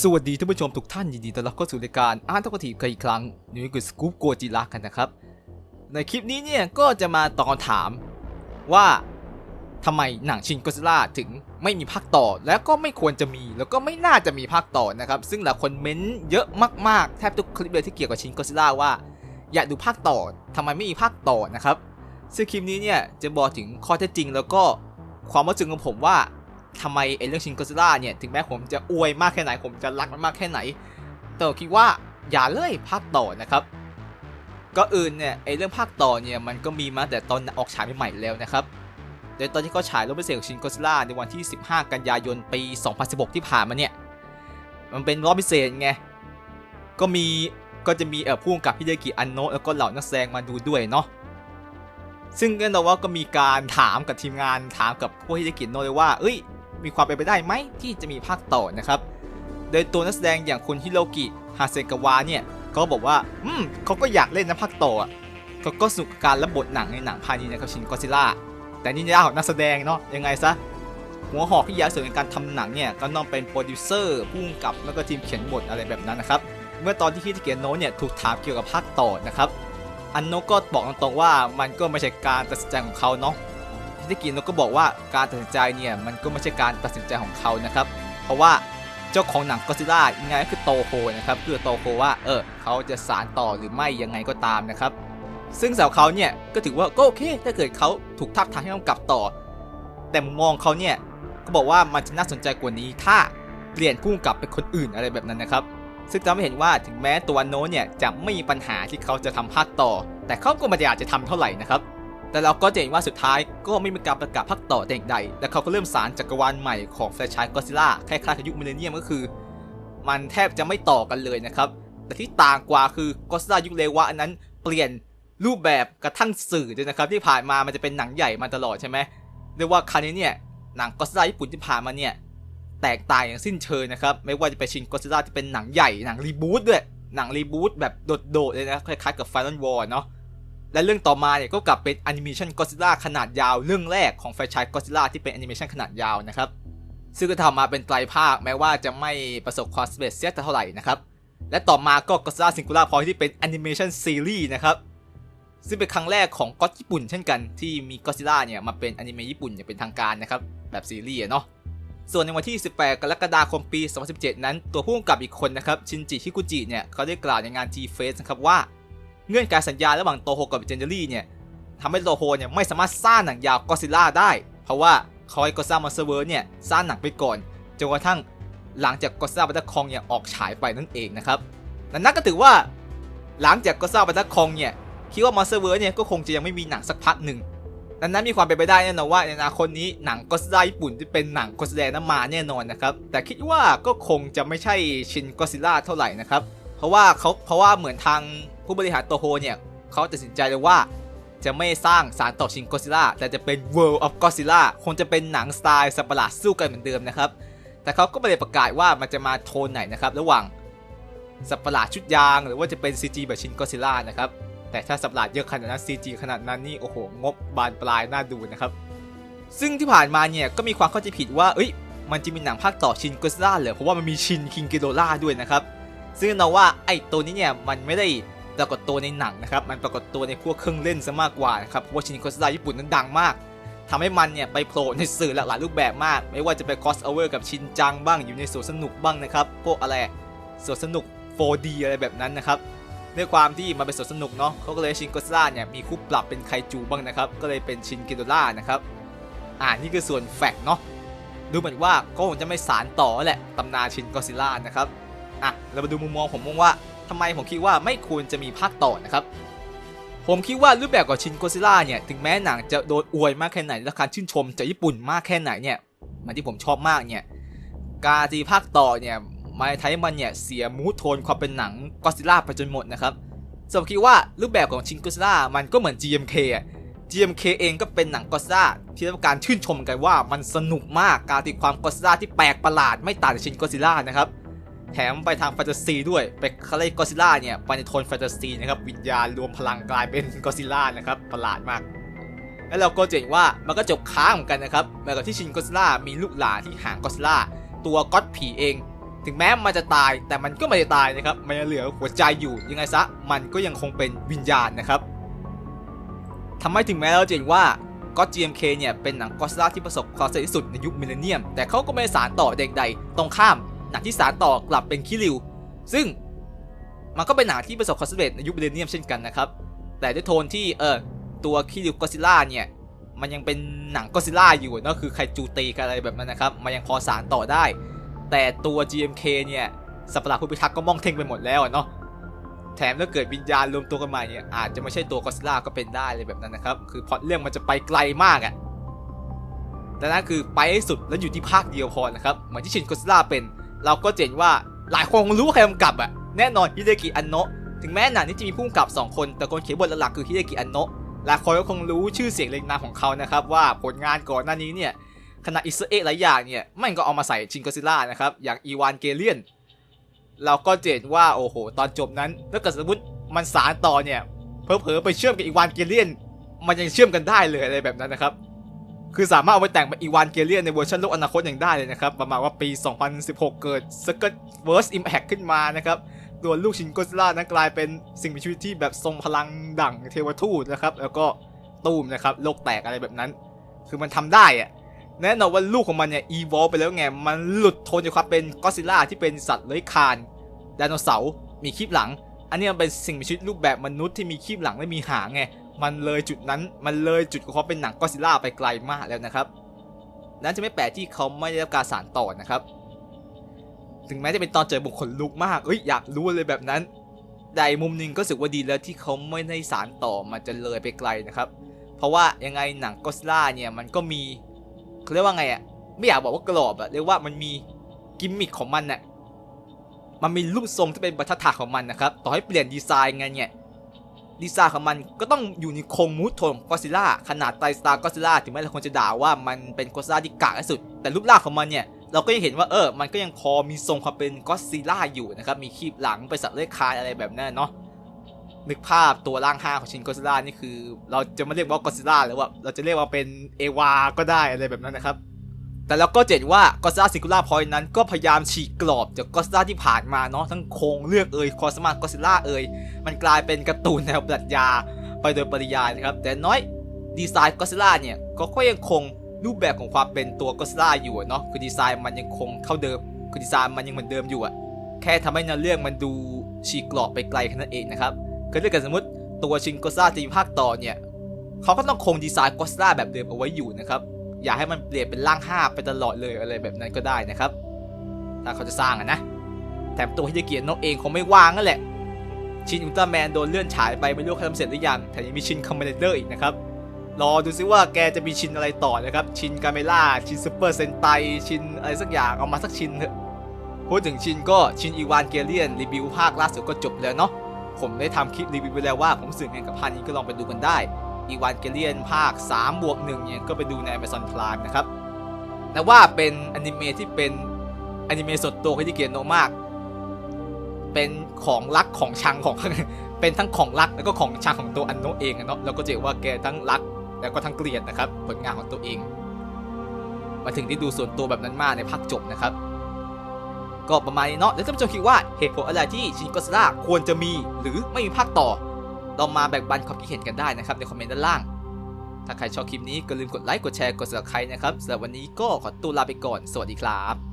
สวัสดีท่านผู้ชมทุกท่านยินดีต้อนรับเข้าสู่รายการอ่านทุกทีกันอีกครั้งนี่คือสกู๊ปโกจิระกันนะครับ ในคลิปนี้เนี่ยก็จะมาตอบคำถามว่าทำไมหนังชินก็ซิล่าถึงไม่มีภาคต่อ แล้วก็ไม่ควรจะมีแล้วก็ไม่น่าจะมีภาคต่อนะครับ ซึ่งหลายคนเม้นเยอะมากๆ แทบทุกคลิปเลยที่เกี่ยวกับชินก็ซิล่าว่า อยากดูภาคต่อทำไมไม่มีภาคต่อนะครับซึ่งคลิปนี้เนี่ยจะบอกถึงข้อเท็จจริง แล้วก็ความรู้สึกของผมว่า ทำไมไอ้เรื่องชินก็ซิล่าเนี่ย ถึงแม้ผมจะอวยมากแค่ไหน ผมจะรักมันมากแค่ไหน แต่คิดว่าอย่าเลยภาคต่อนะครับ ก็อื่นเนี่ยไอ้เรื่องภาคต่อเนี่ยมันก็มีมาแต่ตอนออกฉายใหม่ๆแล้วนะครับโดยตอนที่เขาฉายรถพิเศษของชินก็ซิล่าในวันที่ 15 กันยายนปี 2016 ที่ผ่านมาเนี่ย มันเป็นรอบพิเศษไง ก็มีก็จะมีเอ่อผู้กำกับฮิเดกิอันโนะแล้วก็เหล่านักแสดงมาดูด้วยเนาะซึ่งแน่นอนว่าก็มีการถามกับทีมงานถามกับพวกฮิเดกิโนะเลยว่า เอ้ย มีความเป็นไปได้ไหมที่จะมีภาคต่อนะครับ โดยตัวนักแสดงอย่างคุณฮิโรกิฮาเซกาวะเนี่ยเขาก็บอกว่า อืมเขาก็อยากเล่นนะภาคต่ออะเขาก็สนุกการรับบทหนังในหนังภาคนี้นะครับชินก็ซิล่าแต่นี่ในด้านของนักแสดงเนาะยังไงซะหัวหอกที่ยาวส่วนในการทำหนังเนี่ยก็ต้องเป็นโปรดิวเซอร์ผู้กำกับแล้วก็ทีมเขียนบทอะไรแบบนั้นนะครับเมื่อตอนที่ฮิเดกิโนเนี่ยถูกถามเกี่ยวกับภาคต่อนะครับอันโนก็บอกตรงๆว่ามันก็ไม่ใช่การตัดสินใจของเขาเนาะ ฮิเดกิโนะก็บอกว่าการตัดสินใจเนี่ยมันก็ไม่ใช่การตัดสินใจของเขานะครับ เพราะว่าเจ้าของหนังก็ซิล่ายังไงก็คือโตโฮนะครับคือโตโฮว่าเออเขาจะสารต่อหรือไม่ยังไงก็ตามนะครับ ซึ่งสำหรับเขาเนี่ยก็ถือว่าก็โอเคถ้าเกิดเขาถูกทับทางให้กำกับต่อ แต่มองเขาเนี่ยก็บอกว่ามันจะน่าสนใจกว่านี้ถ้าเปลี่ยนผู้กำกับเป็นคนอื่นอะไรแบบนั้นนะครับ ซึ่งทำให้เห็นว่าถึงแม้ตัวโน้เนี่ยจะไม่มีปัญหาที่เขาจะทำภาคต่อ แต่เขาก็ไม่ได้อยากจะทำเท่าไหร่นะครับ แต่เราก็จะเห็นว่าสุดท้ายก็ไม่มีการประกาศภาคต่อแต่อย่างใด และเขาก็เริ่มสารจักรวาลใหม่ของแฟรนไชส์ก็ซิล่าคล้ายๆกับยุคมิเลเนียมก็คือ มันแทบจะไม่ต่อกันเลยนะครับ แต่ที่ต่างกว่าคือก็ซิล่ายุคเลวะอันนั้นเปลี่ยนรูปแบบกระทั่งสื่อด้วยนะครับ ที่ผ่านมามันจะเป็นหนังใหญ่มาตลอดใช่ไหมเรียกว่าคราวนี้เนี่ยหนังก็ซิล่าญี่ปุ่นที่ผ่านมาเนี่ยแตกต่างอย่างสิ้นเชิงนะครับไม่ว่าจะเป็นชินก็ซิล่าที่เป็นหนังใหญ่หนังรีบูตด้วยหนังรีบูตแบบโดดๆเลยนะคล้ายๆกับ Final War เนาะ และเรื่องต่อมาเนี่ยก็กลับเป็นแอนิเมชันก็ซิล่าขนาดยาวเรื่องแรกของแฟรนไชส์ก็ซิล่าที่เป็นแอนิเมชันขนาดยาวนะครับ ซึ่งก็ทำมาเป็นไตรภาคแม้ว่าจะไม่ประสบความสำเร็จเสียแต่เท่าไหร่นะครับ และต่อมาก็ก็ซิล่าซิงคูล่าพอยที่เป็นแอนิเมชันซีรีส์นะครับ ซึ่งเป็นครั้งแรกของก็ญี่ปุ่นเช่นกันที่มีก็ซิล่าเนี่ยมาเป็นแอนิเมะญี่ปุ่นอย่างเป็นทางการนะครับแบบซีรีส์เนาะส่วนในวันที่ 18 กรกฎาคมปี 2017 นั้น ตัวผู้กำกับอีกคนนะครับ ชินจิ ฮิกุจิ เนี่ย เขาได้กล่าวในงาน G-Face นะครับว่า เงื่อนไขสัญญาระหว่างโตโฮกับเจนเจอรี่เนี่ยทำให้โตโฮเนี่ยไม่สามารถสร้างหนังยาวก็ซิล่าได้ เพราะว่าเขาให้ก็ซ่ามอนสเตอร์เวิร์เนี่ยสร้างหนังไปก่อนจนกระทั่งหลังจากก็ซ่าบัตคองเนี่ยออกฉายไปนั่นเองนะครับนั่นก็ถือว่า หลังจากก็ซ่าบัตคองเนี่ยคิดว่ามอนสเตอร์เวิร์เนี่ยก็คงจะยังไม่มีหนังสักพักหนึ่งดังนั้นมีความเป็นไปได้แน่นอนว่าในอนาคตนี้หนังก็ซิล่าญี่ปุ่นที่เป็นหนังก็ซิล่านั้นมาแน่นอนนะครับ แต่คิดว่าก็คงจะไม่ใช่ชินก็ซิล่าเท่าไหร่นะครับ เพราะว่าเขาเพราะว่าเหมือนทาง ผู้บริหารโตโฮเนี่ยเขาตัดสินใจเลยว่าจะไม่สร้างสารต่อชินก็ซิล่าแต่จะเป็น World of Godzilla คงจะเป็นหนังสไตล์สัประหลาดสู้กันเหมือนเดิมนะครับ แต่เขาก็ไม่ได้ประกาศว่ามันจะมาโทนไหนนะครับ ระหว่างสัประหลาดชุดยาง หรือว่าจะเป็น CG แบบชินก็ซิล่านะครับ แต่ถ้าสัประหลาดเยอะขนาดนั้น CG ขนาดนั้นนี่โอ้โห งบบานปลายน่าดูนะครับ ซึ่งที่ผ่านมาเนี่ยก็มีความเข้าใจผิดว่าเอ้ยมันจะมีหนังภาคต่อชินก็ซิล่าเหรอเพราะว่ามันมีชินคิงกิโดล่าด้วยนะครับซึ่งเราว่าไอ้ตัวนี้เนี่ยมันไม่ได้ ปรากฏตัวในหนังนะครับ มันปรากฏตัวในพวกเครื่องเล่นซะมากกว่านะครับเพราะว่าชินโคสดาญี่ปุ่นนั้นดังมากทำให้มันเนี่ยไปโผล่ในสื่อหลากหลายรูปแบบมาก ไม่ว่าจะไปคอสโอเวอร์กับชินจังบ้างอยู่ในสวนสนุกบ้างนะครับ พวกอะไรสวนสนุก 4D อะไรแบบนั้นนะครับด้วยความที่มันเป็นสวนสนุกเนาะเขาก็เลยชินโคสดาเนี่ยมีคู่ปรับเป็นไคจูบ้างนะครับ ก็เลยเป็นชินกิโดล่านะครับ อ่านี่คือส่วนแฟกเนาะ ดูเหมือนว่าก็คงจะไม่สารต่อแหละตำนานชินก็ซิล่านะครับ อะ เรามาดูมุมมองผมมองว่า ทำไมผมคิดว่าไม่ควรจะมีภาคต่อนะครับ ผมคิดว่ารูปแบบของชินโกซิล่าเนี่ยถึงแม้หนังจะโดนอวยมากแค่ไหนและการชื่นชมจากญี่ปุ่นมากแค่ไหนเนี่ยมันที่ผมชอบมากเนี่ยการตีภาคต่อเนี่ยมาไทยมันเนี่ยเสียมูทโทนความเป็นหนังก็ซิล่าไปจนหมดนะครับส่วนผมคิดว่ารูปแบบของชินโกซิล่ามันก็เหมือน GMK อะ GMK เองก็เป็นหนังก็ซิล่าที่ได้รับการชื่นชมกันว่ามันสนุกมากการตีความก็ซิล่าที่แปลกประหลาดไม่ต่างจากชินก็ซิล่านะครับ แถมไปทางแฟนตาซีด้วยไปคาเลก็ซิล่าเนี่ยไปในโทนแฟนตาซีนะครับวิญญาณรวมพลังกลายเป็นก็ซิล่านะครับประหลาดมาก แล้วเราก็เห็นว่ามันก็จบค้างเหมือนกันนะครับเหมือนกับที่ชินก็ซิล่ามีลูกหลานที่หางก็ซิล่าตัวก็อดผีเอง ถึงแม้มันจะตายแต่มันก็ไม่ได้ตายนะครับมันยังเหลือหัวใจอยู่ยังไงซะมันก็ยังคงเป็นวิญญาณนะครับทำให้ถึงแม้เราจะเห็นว่าก็ GMK เนี่ยเป็นหนังก็อซิล่าที่ประสบความสำเร็จที่สุดในยุคมิเลเนียม แต่เขาก็ไม่สารต่อเด็กใดตรงข้าม หนังที่สารต่อกลับเป็นคิริว ซึ่งมันก็เป็นหนังที่ประสบความสำเร็จในยุคมิเลเนียมเช่นกันนะครับ แต่ด้วยโทนที่เออตัวคิริวก็อซิล่าเนี่ย มันยังเป็นหนังก็อซิล่าอยู่เนอะคือใครจูตีกันอะไรแบบนั้นนะครับ มันยังพอสารต่อได้ แต่ตัว GMK เนี่ยสัประหลาดผู้พิทักษ์ก็มองเท่งไปหมดแล้วอะเนาะแถมถ้าเกิดวิญญาณรวมตัวกันใหม่เนี่ยอาจจะไม่ใช่ตัวก็อซิล่าก็เป็นได้เลยแบบนั้นนะครับ คือพอเรื่องมันจะไปไกลมากอะ่ะแต่นั่นคือไปให้สุดแล้วอยู่ที่ภาคเดียวพอนะครับ เหมือนที่ชินก็อซิล่าเป็น เราก็เจนว่าหลายคนคงรู้ว่าใครกำกับอะ่ะแน่นอนฮิเดกิอันโนะถึงแม้หนังนี้จะมีผู้กำกับ 2 คน แต่คนเขียนบทหลักๆคือฮิเดกิอันโนะหลายคนก็คงรู้ชื่อเสียงเรียงนามของเขานะครับว่าผลงานก่อนหน้านี้เนี่ยขณะอิสเอะหลายอย่างเนี่ยมันก็เอามาใส่ชินก็อซิล่านะครับอย่างอีวานเกเลียนเราก็เจนว่าโอ้โห ตอนจบนั้นถ้าเกิดสมมติมันสารต่อเนี่ยเพอเพอๆไปเชื่อมกับอีวานเกเลียน มันยังเชื่อมกันได้เลยอะไรแบบนั้นนะครับ คือสามารถเอาไปแต่งเป็นอีวานเกเลียนในเวอร์ชันโลกอนาคตอย่างได้เลยนะครับ ประมาณว่าปี 2016 เกิดสกัดเวิร์สอิมแพคขึ้นมานะครับตัวลูกชินก็อสิล่านั้นกลายเป็นสิ่งมีชีวิตที่แบบทรงพลังดั่งเทวทูตนะครับ แล้วก็ตูมนะครับโลกแตกอะไรแบบนั้น คือมันทำได้อะแน่นอนว่าลูกของมันเนี่ยอีวอลไปแล้วไง มันหลุดโทนจากความเป็นก็อดซิล่าที่เป็นสัตว์เลื้อยคลานไดโนเสาร์มีครีบหลัง อันนี้มันเป็นสิ่งมีชีวิตรูปแบบมนุษย์ที่มีครีบหลังและมีหางไง มันเลยจุดนั้นมันเลยจุดของเขาเป็นหนังก็ซิล่าไปไกลมากแล้วนะครับ นั้นจะไม่แปลกที่เขาไม่ได้รับการสานต่อนะครับ ถึงแม้จะเป็นตอนเจอบุคคลลุกมากเอ้ยอยากรู้เลยแบบนั้นแต่มุมหนึ่งก็รู้สึกว่าดีแล้วที่เขาไม่ได้สานต่อมันจะเลยไปไกลนะครับ เพราะว่ายังไงหนังก็ซิลล่าเนี่ยมันก็มีเขาเรียกว่าไงอะไม่อยากบอกว่ากรอบอะเรียกว่ามันมีกิมมิคของมันน่ะมันมีรูปทรงที่เป็นบรรทัดฐานของมันนะครับ ต่อให้เปลี่ยนดีไซน์ไงเนี่ย ดีไซน์ของมันก็ต้องอยู่ในโครงมูดโทนของก็ซิล่าขนาดไตสตาร์ก็ซิล่าถึงแม้หลายคนจะด่าว่ามันเป็นก็ซิล่าที่กากที่สุด แต่รูปร่างของมันเนี่ยเราก็ยังเห็นว่าเออ มันก็ยังพอมีทรงความเป็นก็ซิล่าอยู่นะครับ มีคีบหลังเป็นสัตว์เลื้อยคลานอะไรแบบนั้นเนาะ นึกภาพตัวร่างห้าของชินก็ซิล่านี่คือ เราจะไม่เรียกว่าก็ซิล่าหรือว่า เราจะเรียกว่าเป็นเอวาก็ได้อะไรแบบนั้นนะครับ แต่เราก็เห็นว่าก็ซิล่าซิงคูล่าพอยนั้นก็พยายามฉีกกรอบจากก็ซิล่าที่ผ่านมาเนาะทั้งโครงเลือกเอ่ยคอสมาก็ซิล่าเอ่ยมันกลายเป็นการ์ตูนแนวปรัชญาไปโดยปริยายนะครับ แต่น้อยดีไซน์ก็ซิล่าเนี่ยก็ก็ยังคงรูปแบบของความเป็นตัวก็ซิล่าอยู่เนาะคือดีไซน์มันยังคงเท่าเดิม คือดีไซน์มันยังเหมือนเดิมอยู่อะแค่ทำให้เนื้อเรื่องมันดูฉีกกรอบไปไกลแค่นั้นเองนะครับคือถ้าเกิดสมมติตัวชินก็ซิล่าจะมีภาคต่อเนี่ยเขาก็ต้องคงดีไซน์ก็ซิล่าแบบเดิมเอาไว้อยู่นะครับ อย่าให้มันเปลี่ยนเป็นร่างห้าไปตลอดเลยอะไรแบบนั้นก็ได้นะครับ ถ้าเขาจะสร้างอะนะแถมตัวฮิเดกิโนะเองคงไม่ว่างนั่นแหละชินอุลตร้าแมนโดนเลื่อนฉายไปไม่รู้เขาทำเสร็จหรือยังแถมยังมีชินคอมเมนเดอร์อีกนะครับรอดูซิว่าแกจะมีชินอะไรต่อนะครับ ชินกาเมล่า ชินซูเปอร์เซนไต ชินอะไรสักอย่างเอามาสักชินเถอะพูดถึงชินก็ชินอีวานเกเลียนรีวิวภาคล่าสุดก็จบแล้วเนาะผมได้ทำคลิปรีวิวไปแล้วว่าผมสื่อไงกับภาคนี้ก็ลองไปดูกันได้ อีวานเกเลียนภาค3บวก1เนี่ยก็ไปดูใน Amazon Prime นะครับแต่ว่าเป็นอนิเมะที่เป็นอนิเมะสดตัวที่เกียนโนมาก เป็นของรักของชังของ เป็นทั้งของรักแล้วก็ของชังของตัวอันโนเองอะเนาะแล้วก็จะเห็นว่าแกทั้งรักแล้วก็ทั้งเกลียดนะครับผลงานของตัวเอง มาถึงได้ดูส่วนตัวแบบนั้นมากในภาคจบนะครับ ก็ประมาณนี้เนาะแล้วท่านผู้ชมคิดว่าเหตุผลอะไรที่ชินก็สล่าควรจะมีหรือไม่มีภาคต่อ ลองมาแบ่งปันความคิดเห็นกันได้นะครับในคอมเมนต์ด้านล่าง ถ้าใครชอบคลิปนี้ก็ลืมกดไลค์กดแชร์กด subscribe นะครับสำหรับวันนี้ก็ขอตัวลาไปก่อน สวัสดีครับ